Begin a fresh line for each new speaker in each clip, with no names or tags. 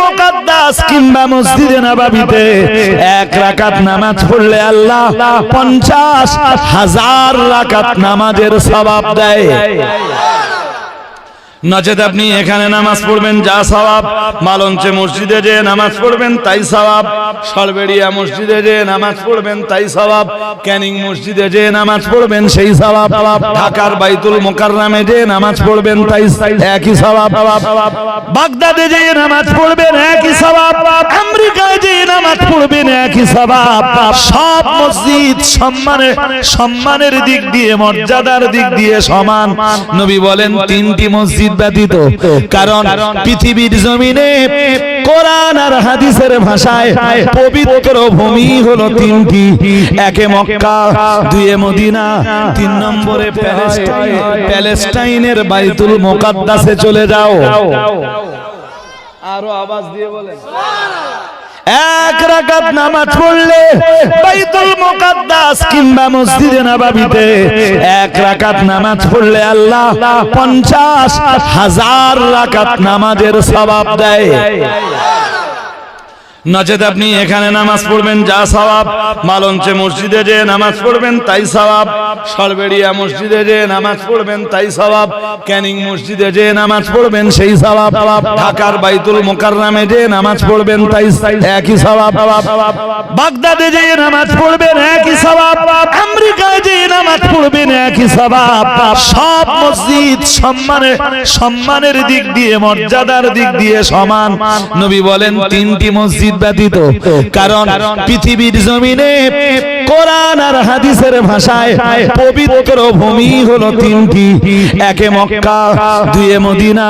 মুকাদ্দাস কিংবা এক নামাজ পড়লে আল্লাহ পঞ্চাশ হাজার রাকাত নামাজের সওয়াব দেয়। নচেত আপনি এখানে নামাজ পড়বেন, যা সওয়াব। মালঞ্চে মসজিদে যে নামাজ পড়বেন, তাই সওয়াব। সরবেড়িয়া মসজিদে যে নামাজ পড়বেন, তাই সওয়াব। ক্যানিং মসজিদে যে নামাজ পড়বেন, সেই সওয়াব। ঢাকার বাইতুল মোকাররামে যে নামাজ পড়বেন, তাই একই সওয়াব। বাগদাদে যে নামাজ পড়বেন, একই সওয়াব। আমেরিকায় যে নামাজ পড়বেন, একই সওয়াব। সব মসজিদ সম্মানের সম্মানের দিক দিয়ে, মর্যাদার দিক দিয়ে সমান। নবী বলেন, তিনটি মসজিদ ব্যতীত। কারণ পৃথিবীর জমিনে কোরআন আর হাদিসের ভাষায় পবিত্র ভূমি হলো তিনটি। একে মক্কা দুয়ে মদিনা তিন নম্বরে প্যালেস্টাইন। প্যালেস্টাইনের বাইতুল মোকাদ্দাসে চলে যাও। আরও আওয়াজ দিয়ে বলেন। এক রাকাত নামাজ পড়লে বাইতুল মুকাদ্দাস কিংবা মসজিদে নববীতে এক রাকাত নামাজ পড়লে আল্লাহ পঞ্চাশ হাজার রাকাত নামাজের সওয়াব দেয়। নচেত আপনি এখানে নামাজ পড়বেন, যা সওয়াব। মালঞ্চে মসজিদে যে নামাজ পড়বেন, তাই সওয়াব। সরবেড়িয়া মসজিদে যে নামাজ পড়বেন, তাই সওয়াব। ক্যানিং মসজিদে যে নামাজ পড়বেন, সেই সওয়াব। ঢাকার বাইতুল মোকাররামে যে নামাজ পড়বেন, তাই একই সওয়াব। বাগদাদে যে নামাজ পড়বেন, একই সওয়াব। আমেরিকায় যে নামাজ পড়বেন একই সব মসজিদ সম্মানের সম্মানের দিক দিয়ে, মর্যাদার দিক দিয়ে সমান। নবী বলেন, তিনটি মসজিদ ব্যতীত, কারণ পৃথিবীর জমিনে কোরআন আর হাদিসের ভাষায় পবিত্র ভূমি হলো তিনটি। একে মক্কা, দুয়ে মদিনা,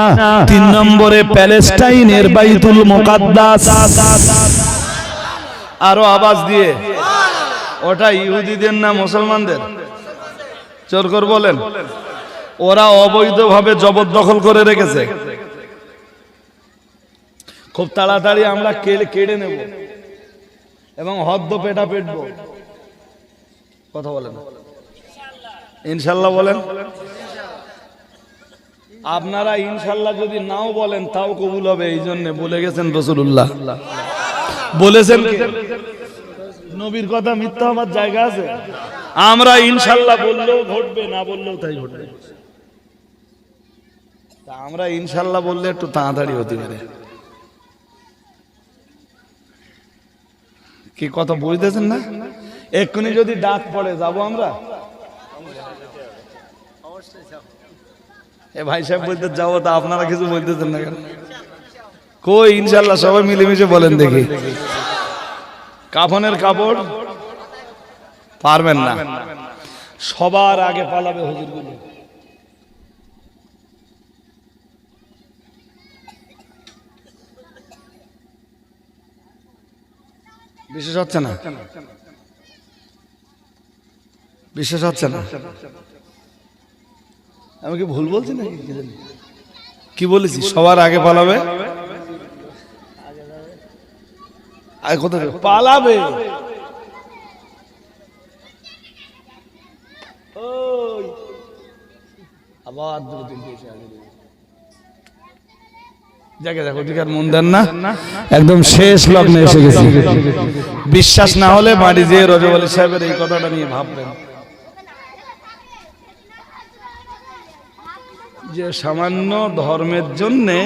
তিন নম্বরে প্যালেস্টাইনের বাইতুল মুকাদ্দাস। আরও আওয়াজ দিয়ে। ওটা ইহুদিদের না মুসলমানদের? চোর কর বলেন। ওরা অবৈধভাবে জবরদখল করে রেখেছে। খুব তাড়াতাড়ি আমরা কেড়ে কেড়ে নেব। এবং হদ্দ পেটা পেটবো। কথা বলেন। ইনশাল্লাহ বলেন। আপনারা ইনশাল্লাহ যদি নাও বলেন, তাও কবুল হবে এই জন্য বলে গেছেন রসুল্লাহ বলেছেন? নবীর কথা মিথ্যা আমার জায়গা আছে? আমরা ইনশাল্লাহ বললেও ঘটবে না বললেও তাই ঘটবে। আমরা ইনশাল্লাহ বললে একটু তাড়াতাড়ি হতে পারে। কি কথা বুঝতেছেন না? এক্ষুনি যদি ডাক পড়ে যাব আমরা? এ ভাই সাহেব বলতে যাব তা আপনারা কিছু বলতেছেন না কেন? কই ইনশাল্লাহ সবাই মিলেমিশে বলেন দেখি। কাফনের কাপড়? পারবেন না। সবার আগে পালাবে হুজুরগুলো বিশেষ হচ্ছে না? বিশেষ হচ্ছে না? আমি কি ভুল বলছি না কি বলেছি সবার আগে পালাবে আগে কোথায় যাবে? পালাবে। আবার দুটো তিনটে এসে জায়গা দেখো ঠিক মন দেন না। একদম শেষ লগ্নে এসে গেছি। বিশ্বাস না হলে বাড়ি যেয়ে রজব আলী সাহেবের এই কথাটা নিয়ে ভাববেন। যে সামান্য ধর্মের জন্যে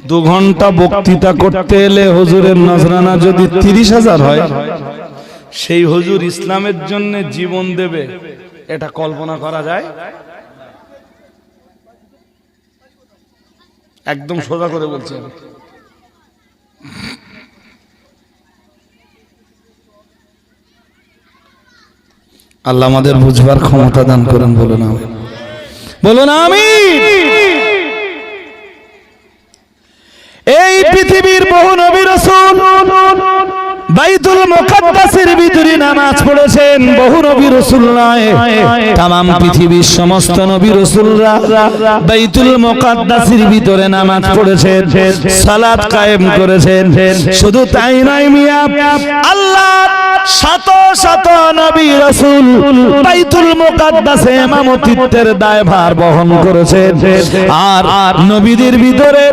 দু ঘণ্টা বক্তৃতা করতে এলে হুজুরের নজরানা যদি তিরিশ হাজার হয়, সেই হুজুর ইসলামের জন্য জীবন দেবে। এটা কল্পনা করা যায়? একদম সোজা করে বলছি আমি। আল্লাহ আমাদের বুঝবার ক্ষমতা দান করেন, বলুন আমি বলুন আমি এই পৃথিবীর বহু নবী রাসূল বাইতুল মুকাদ্দাসের ভিতরে নামাজ পড়েছেন বহু নবী রাসূল নয় তামাম পৃথিবীর সমস্ত নবী রাসূলরা বাইতুল মুকাদ্দাসের ভিতরে নামাজ পড়েছেন, সালাত কায়েম করেছেন। শুধু তাই নয় মিয়া, আল্লাহ শত শত নবী রাসূল বাইতুল মুকাদ্দাসে ইমামতিত্বের দায়ভার বহন করেছেন। আর নবীদের ভিতরে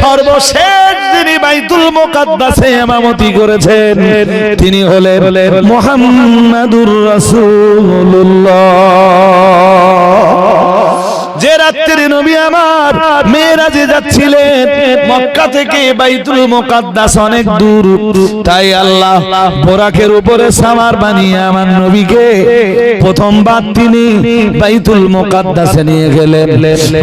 সর্বশেষ বাইতুল মুকাদ্দাসে ইমামতি করেছেন। তিনি হলেন মুহাম্মাদুর রাসূলুল্লাহ। যে রাত্রি নবী আমার মেয়েরাজে যাচ্ছিলেন, মক্কা থেকে বাইতুল মুকাদ্দাস অনেক দূর। তাই আল্লাহ বোরাকের উপরে সামার বানিয়ে আমার নবীকে প্রথমবার তিনি বাইতুল মুকাদ্দাসে নিয়ে গেলেন।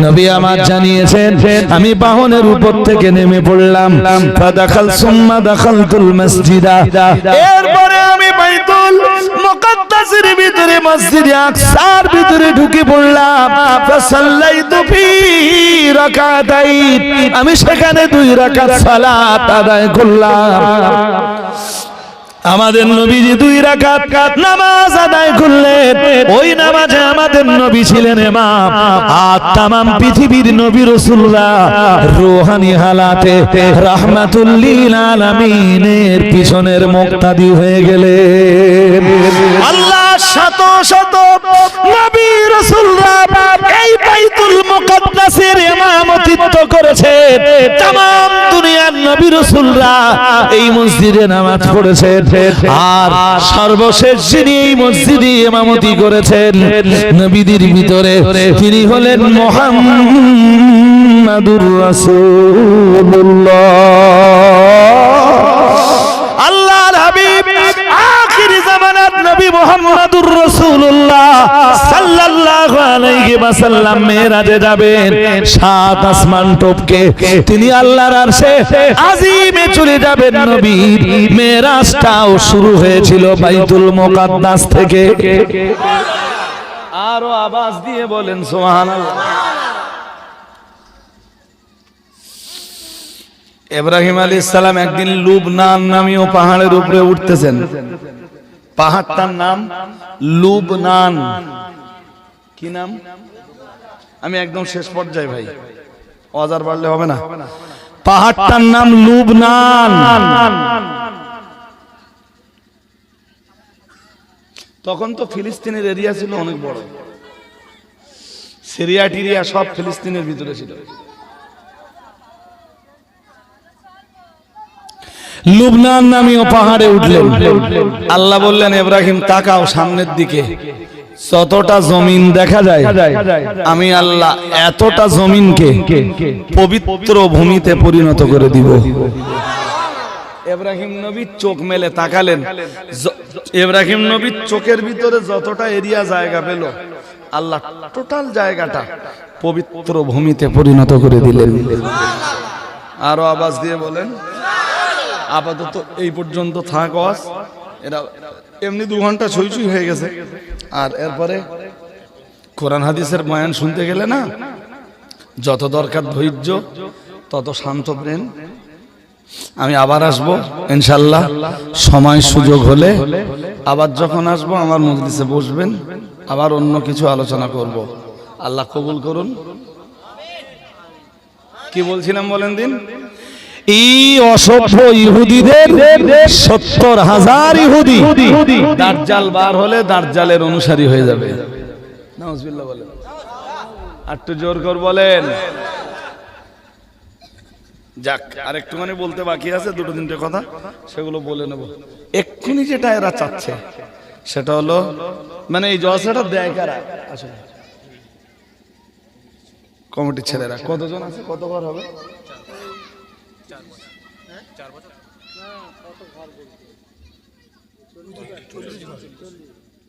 নবী আমার জানিয়েছেন, আমি বাহনের উপর থেকে নেমে পড়লাম। ফাদাখাল সুম্মা দাখালতুল মসজিদা। এরপরে আমি বাইতুল মুকাদ্দাসের ভিতরে মসজিদে আকসার ভিতরে ঢুকে পড়লাম। ফাসাল্লাইতু ফি রাকাতাইন। আমি সেখানে দুই রাকাত সালাত আদায় করলাম। আমাদের নবীজি দুই রাকাত নামাজ আদায় করলেন। ওই নামাজে আমাদের নবী ছিলেন ইমাম। আর তামাম পৃথিবীর নবী রাসূলরা রূহানি হালাতে রাহমাতুল লিল আলামিনের পিছনের মুক্তাদি হয়ে গেলে আল্লাহ শত শত নবী রসুলরা এই মসজিদে নামাজ পড়েছেন। আর সর্বশেষ যিনি এই মসজিদে ইমামতি করেছেন, নবীদের ভিতরে তিনি হলেন মুহাম্মাদুর রাসূলুল্লাহ। ওয়াসাল্লাম মেরাজে যাবেন, সাত আসমান টপকে। তিনি আল্লাহর আরশে আজিমে চলে যাবেন নবী। শুরু হয়েছিল বাইতুল মুকাদ্দাস থেকে। আরও দিয়ে বলেন আলী ইসলাম একদিন লুবনান নামীয় পাহাড়ের উপরে উঠতেছেন। পাহাড়টার নাম লুবনান। কি নাম? আমি একদম শেষ পর্যায়ে, ভাই। অজার বাড়লে হবে না। পাহাড়টার নাম লুবনান। তখন তো ফিলিস্তিনের এরিয়া ছিল অনেক বড়। সিরিয়া, টিরিয়া সব ফিলিস্তিনের ভিতরে ছিল। লুবনান নামীয় পাহাড়ে উঠলেন। আল্লাহ বললেন, ইব্রাহিম, তাকাও সামনের দিকে। যতটা জমিন দেখা যায়, আমি আল্লাহ এতটা জমিনকে পবিত্র ভূমিতে পরিণত করে দিব। ইব্রাহিম নবী চোখ মেলে তাকালেন। ইব্রাহিম নবীর চোখের ভিতরে যতটা এরিয়া জায়গা পেল, আল্লাহ টোটাল জায়গাটা পবিত্র ভূমিতে পরিণত করে দিলেন। আরও আওয়াজ দিয়ে বলেন, আপাতত এই পর্যন্ত থাক এরা এমনি দু ঘণ্টা ছুঁই হয়ে গেছে। আর এরপরে কোরআন হাদিসের বয়ান শুনতে গেলে না, যত দরকার ধৈর্য, তত শান্ত প্রেম আমি আবার আসব ইনশাল্লাহ সময় সুযোগ হলে আবার যখন আসব, আমার মজলিসে বসবেন, আবার অন্য কিছু আলোচনা করব। আল্লাহ কবুল করুন। কি বলছিলাম বলেন দিন? অসভ্য ইহুদিদের সত্তর হাজার ইহুদি। দার্জাল বার হলে দার্জালের অনুসারী হয়ে যাবে। জোর কর বলেন। যাক আর একটুখানি বলতে বাকি আছে, দুটো তিনটে কথা, সেগুলো বলে নেব। এক্ষুনি যেটা এরা চাচ্ছে, সেটা হলো মানে এই জলসাটা দেয় কারা? আসলে। কমিটির ছেলেরা। কতজন আছে? কত ঘর হবে?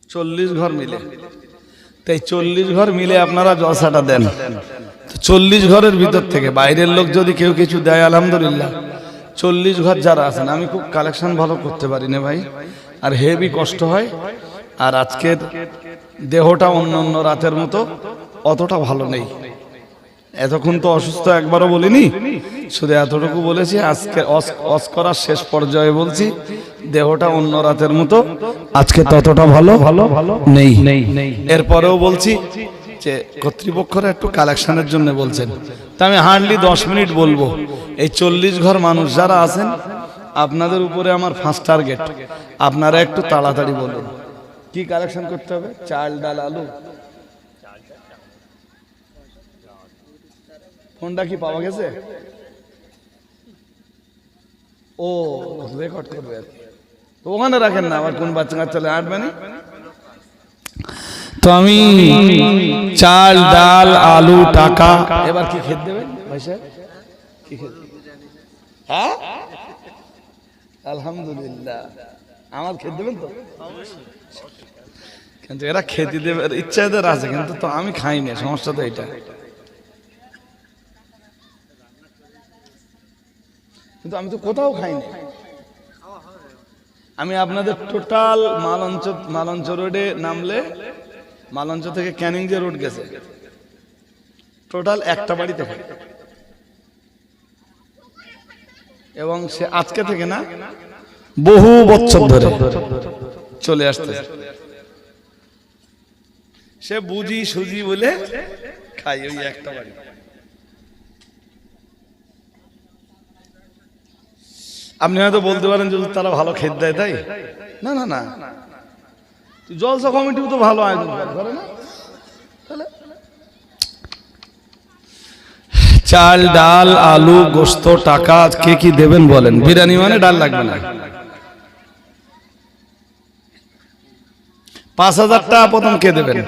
চল্লিশ ঘর। মিলে। তাই চল্লিশ ঘর মিলে আপনারা জলসাটা দেন। চল্লিশ ঘরের ভিতর থেকে বাইরের লোক যদি কেউ কিছু দেয় আলহামদুলিল্লাহ। চল্লিশ ঘর যারা আছেন আমি খুব কালেকশন ভালো করতে পারি না ভাই। আর হেভি কষ্ট হয়। আর আজকের দেহটা অন্য অন্য রাতের মতো অতটা ভালো নেই। এতক্ষণ তো অসুস্থ একবারও বলিনি। শুধু এতটুকু বলেছি আজকে অস- করার শেষ পর্যায়ে বলছি দেহটা অন্য রাতের মতো। আজকে ততটা ভালো ভালো ভালো। নেই। এরপরেও বলছি যে কর্তৃপক্ষরা একটু কালেকশনের জন্য বলছেন। তা আমি হার্ডলি দশ মিনিট বলব। এই চল্লিশ ঘর মানুষ যারা আছেন আপনাদের উপরে আমার ফার্স্ট টার্গেট আপনারা একটু তাড়াতাড়ি বলুন। কি কালেকশন করতে হবে? চাল ডাল আলু? ফোনটা কি পাওয়া গেছে? ও রেকর্ড করবে। তো ওখানে রাখেন না আবার কোন বাচ্চা কাচ্চা আটবে না তো আমি চাল ডাল আলু টাকা। এবার কি খেতে দেবেন ভাই সাহেব? কি খেতে? হ্যাঁ? আলহামদুলিল্লাহ। আমার খেতে দেবেন তো? কিন্তু এরা খেতে দেবে ইচ্ছা এদের আছে কিন্তু তো আমি খাই না সমস্যা তো এটা। কিন্তু আমি তো কোথাও খাইনি। আমি আপনাদের টোটাল মালঞ্চ মালঞ্চ রোডে নামলে মালঞ্চ থেকে ক্যানিং যে রোড গেছে। টোটাল একটা বাড়িতে খাই। এবং সে আজকে থেকে না বহু বছর ধরে চলে আসতে সে বুঝি সুজি বলে খাই ওই একটা বাড়ি আপনি হয়তো বলতে পারেন যে তারা ভালো খেত দেয় তাই? না না না। জলসা কমিটিও তো ভালো আয়োজন করে, না? চাল ডাল আলু গোস্ত টাকা কে কি দেবেন বলেন? বিরিয়ানি মানে ডাল লাগবে না। পাঁচ হাজার টাকা প্রথম কে দেবেন?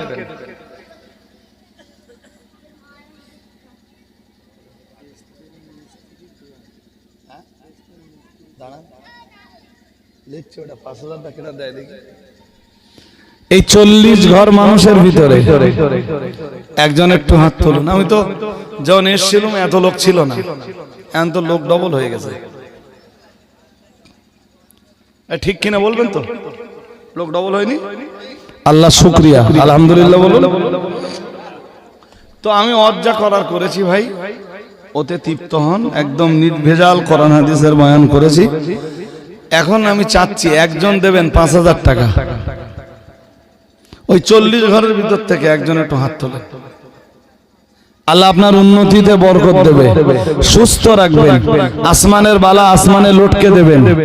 এই চল্লিশ ঘর মানুষের ভিতরে একজন একটু হাত তুলুন। আমি তো যখন এসছিলাম, এত লোক ছিল না। এখন তো লোক ডবল হয়ে গেছে। ঠিক কিনা বলবেন তো? লোক ডবল হয়নি? আল্লাহ শুক্রিয়া। আলহামদুলিল্লাহ বলুন। তো আমি অজ্জা করার করেছি ভাই। ওতে তৃপ্ত হন, একদম নির্ভেজাল কোরআন হাদিসের বয়ান করেছি। এখন আমি চাচ্ছি, একজন দেবেন পাঁচ হাজার টাকা। ওই চল্লিশ ঘরের ভিতর থেকে একজন একটু হাত তোলে। আল্লাহ আপনার উন্নতিতে বরকত দেবে। সুস্থ রাখবেন। আসমানের বালা আসমানে লটকে দেবেন।